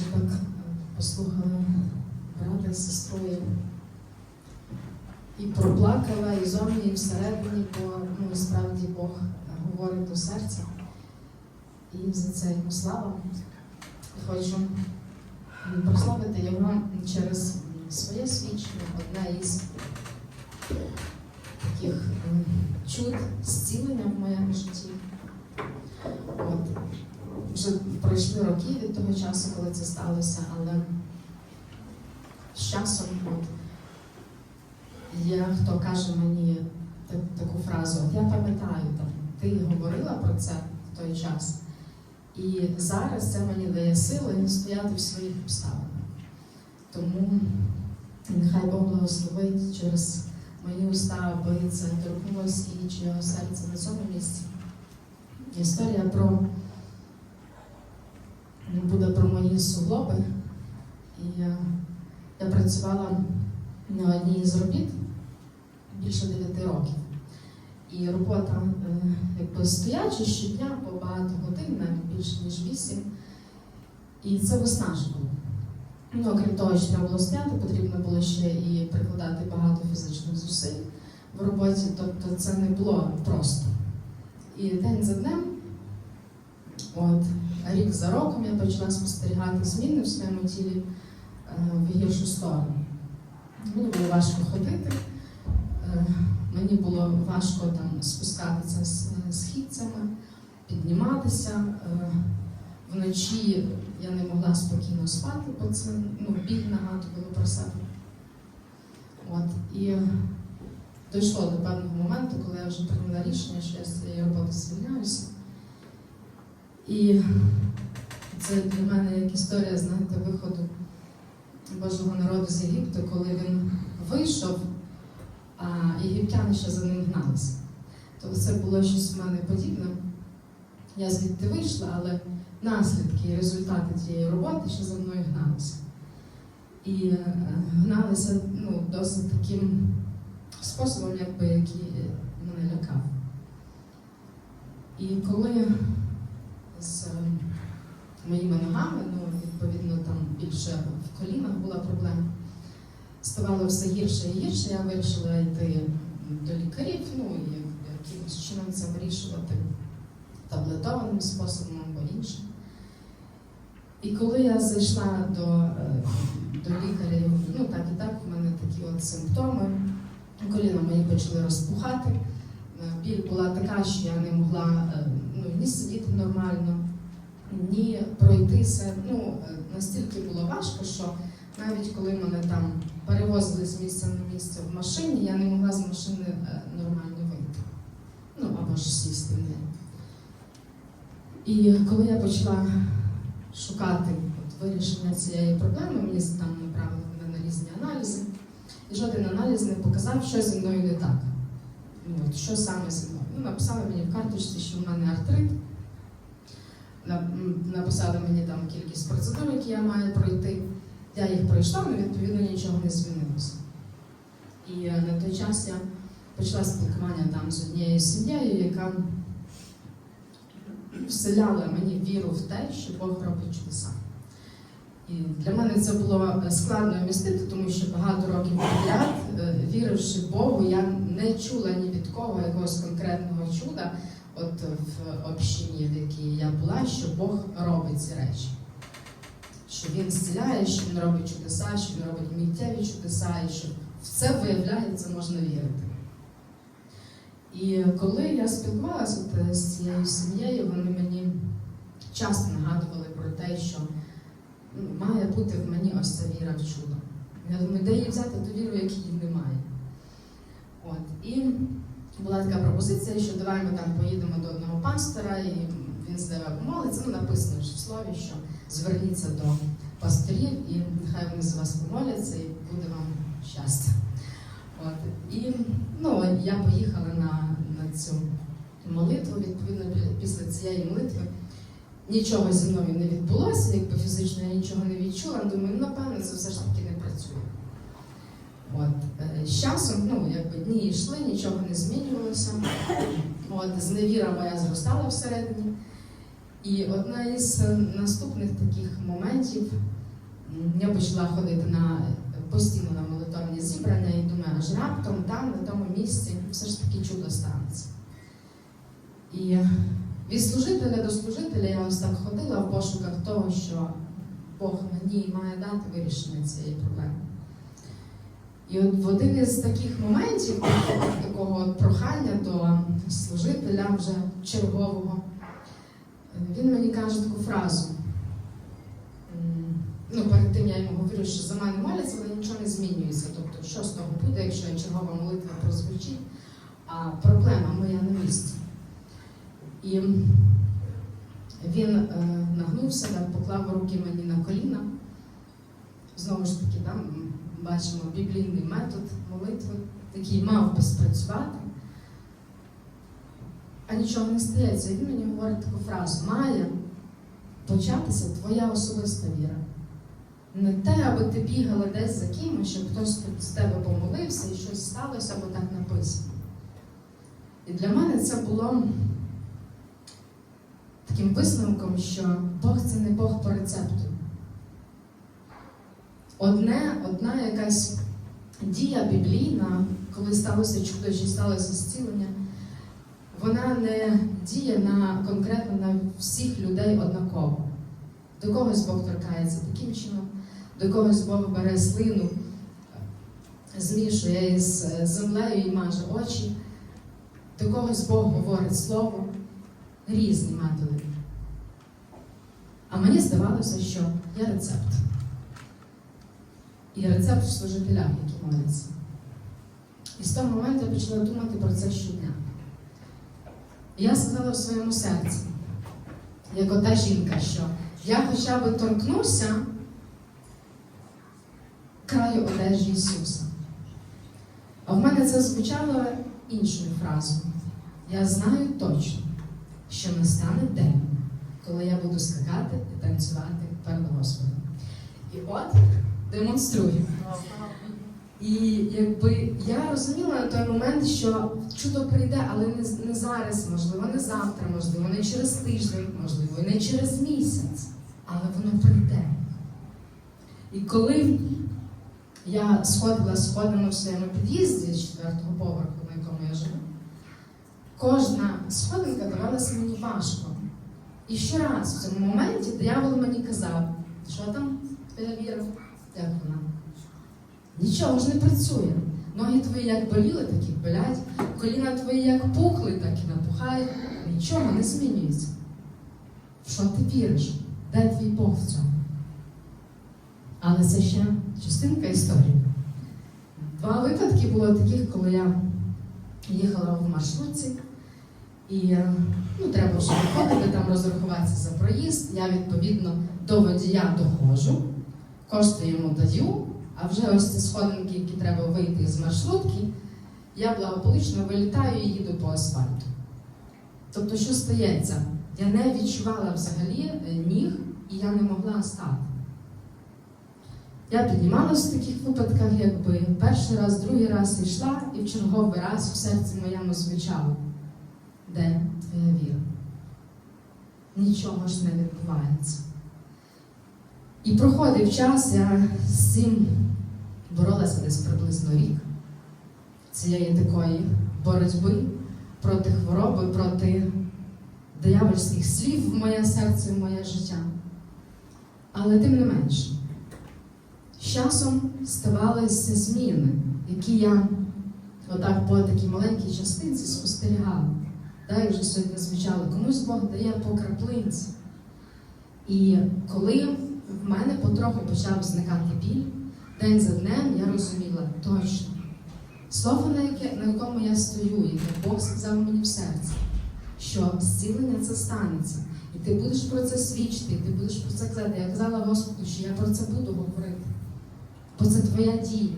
Вже так е, послухала брата з сестрою. І проплакала і зовні, і всередині, бо ну, справді Бог говорить до серця. І за це йому слава. Хочу прославити його через своє свідчення, одне із таких чуд зцілення в моєму житті. Вже пройшли роки від того часу, коли це сталося, але з часом от, є хто каже мені та- таку фразу, я пам'ятаю, ти говорила про це в той час. І зараз це мені дає сили стояти в своїх обставинах. Тому нехай Бог благословить через мої уста, аби це торкнулося і чого серця на цьому місці. Історія про буде про мої суглоби. І я працювала на одній з робіт більше 9 років. І робота е, якби стояча щодня по багато годин, навіть більше ніж 8. І це виснажувало. Ну, окрім того, що треба було стояти, потрібно було ще і прикладати багато фізичних зусиль в роботі, тобто це не було просто. І день за днем, от рік за роком я почала спостерігати зміни в своєму тілі е, в гіршу сторону. Мені було важко ходити, е, мені було важко там спускатися з е, східцями, підніматися. Вночі я не могла спокійно спати, бо це ну, біль нагадувало про себе. От, і дійшло до певного моменту, коли я вже прийняла рішення, що я з цієї роботи звільняюся. І це для мене як історія, знаєте, виходу Божого народу з Єгипту, коли він вийшов, а єгиптяни ще за ним гналися. Тобто це було щось в мене подібне. Я звідти вийшла, але наслідки і результати цієї роботи ще за мною гналися. І е, гналися ну, досить таким способом, якби, який мене лякав. І коли з е, моїми ногами, ну, відповідно, там більше в колінах була проблема, ставало все гірше і гірше, я вирішила йти до лікарів, ну і якимось чином це вирішувати таблетованим способом або іншим. І коли я зайшла до, е, до лікаря, ну так і так, в мене такі от симптоми. Коліна мої почали розпухати. Е, Біль була така, що я не могла е, ну, ні сидіти нормально, ні пройтися. Ну, настільки було важко, що навіть коли мене там перевозили з місця на місце в машині, я не могла з машини е, нормально вийти. Ну, або ж сісти в неї. І коли я почала шукати от, вирішення цієї проблеми, мені там направили мене на різні аналізи, і жоден аналіз не показав, що зі мною не так. Ну, от, що саме зі мною. Ну, написали мені в карточці, що в мене артрит. Написали мені там кількість процедур, які я маю пройти. Я їх пройшла, але відповідно нічого не змінилося. І е, на той час я почала спілкування там з однією сім'єю, яка вселяла мені віру в те, що Бог робить чудеса. І для мене це було складно вмістити, тому що багато років підряд, е, віривши Богу, я не чула ні від кого якогось конкретного чуда, от в общині, в якій я була, що Бог робить ці речі. Що він зціляє, що він робить чудеса, що він робить миттєві чудеса, і що в це виявляється можна вірити. І коли я спілкувалася з цією сім'єю, вони мені часто нагадували про те, що ну, має бути в мені ось ця віра в чудо. Я думаю, де її взяти ту віру, якій немає. От. І була така пропозиція, що давай ми там поїдемо до одного пастора, і він з тебе помолиться. Ну, написано в слові, що зверніться до пасторів, і нехай вони за вас помоляться, і буде вам щастя. От. І ну, я поїхала на, на цю молитву, відповідно, після цієї молитви нічого зі мною не відбулося, якби фізично я нічого не відчула. Думаю, ну, напевно, це все ж таки не працює. От. е, З часом, ну, якби дні йшли, нічого не змінювалося. От, зневіра моя зростала всередині. І одна із е, наступних таких моментів я почала ходити на постійно на молитовні зібрання і думаю, аж раптом там, на тому місці, все ж таки чудо станеться. І від служителя до служителя я ось так ходила в пошуках того, що Бог мені має дати вирішення цієї проблеми. І от в один із таких моментів, такого, такого прохання до служителя вже чергового, він мені каже таку фразу. Ну, перед тим я йому говорю, що за мене моляться, але нічого не змінюється. Тобто, що з того буде, якщо чергова молитва прозвучить, а проблема моя на місці. І він е, нагнувся, так, поклав руки мені на коліна. Знову ж таки, там бачимо біблійний метод молитви, який мав би спрацювати. А нічого не стається. І він мені говорить таку фразу: має початися твоя особиста віра. Не те, аби ти бігала десь за кимось, щоб хтось тут з тебе помолився і щось сталося, бо так написано. І для мене це було таким висновком, що Бог це не Бог по рецепту. Одне, одна якась дія біблійна, коли сталося чудо чи сталося зцілення, вона не діє на конкретно на всіх людей однаково. До когось Бог торкається таким чином, до когось Бог бере слину, змішує із землею і маже очі, до когось Бог говорить слово, різні методи. А мені здавалося, що є рецепт. І рецепт в служителях, які моляться. І з того моменту я почала думати про це щодня. Я сказала в своєму серці, як ота жінка, що я хоча б торкнуся краю одежі Ісуса. А в мене це звучало іншою фразою. Я знаю точно, що настане день, коли я буду скакати і танцювати перед Господом. І от демонструю. І якби я розуміла на той момент, що чудо прийде, але не, не зараз, можливо, не завтра, можливо, не через тиждень, можливо, не через місяць, але воно прийде. І коли я сходила сходами в своєму під'їзді з четвертого поверху, на якому я живу, кожна сходинка давалася мені важко. І щораз в цьому моменті диявол мені казав, що там віра, як вона? Нічого ж не працює. Ноги твої як боліли, так і болять, коліна твої як пухли, так і напухають. Нічого не змінюється. В що ти віриш? Де твій Бог в цьому? Але це ще частинка історії. Два випадки було таких, коли я їхала в маршрутці, і е, ну, треба вже виходити, там розрахуватися за проїзд. Я відповідно до водія доходжу, кошти йому даю, а вже ось ці сходинки, які треба вийти з маршрутки, я благополучно вилітаю і їду по асфальту. Тобто, що стається? Я не відчувала взагалі е, ніг, і я не могла стати. Я піднімалася в таких випадках, якби перший раз, другий раз йшла, і в черговий раз в серці моєму звучало, де твоя віра? Нічого ж не відбувається. І проходив час, я з цим боролася десь приблизно рік цієї такої боротьби проти хвороби, проти диявольських слів в моє серце, в моє життя. Але тим не менше, з часом ставалися зміни, які я отак по такій маленькій частинці спостерігала. Так, вже сьогодні звучало, комусь Бог дає по краплинці. І коли в мене потроху почав зникати біль, день за днем я розуміла точно. Слово, на, яке, на якому я стою, яке Бог сказав мені в серці, що зцілення це станеться. І ти будеш про це свідчити, і ти будеш про це казати. Я казала Господу, що я про це буду говорити. Бо це твоя дія.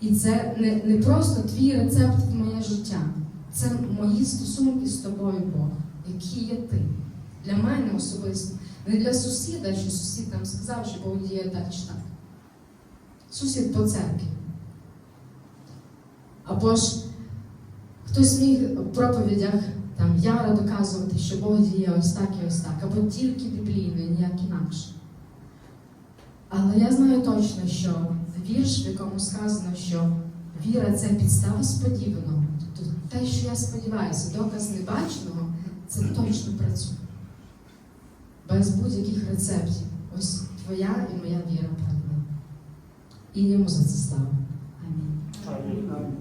І це не, не просто твій рецепт в моє життя. Це мої стосунки з тобою, Бог, які є ти. Для мене особисто. Не для сусіда, що сусід нам сказав, що Бог діє так чи так. Сусід по церкві. Або ж. Хтось міг в проповідях там яро доказувати, що Бог діє ось так і ось так, або тільки біблійно, і ніяк інакше. Але я знаю точно, що вірш, в якому сказано, що віра це підстава сподіваного. Тобто те, що я сподіваюся, доказ небаченого, це точно працює без будь-яких рецептів. Ось твоя і моя віра, Пане. І йому за це слава. Амінь. Амінь.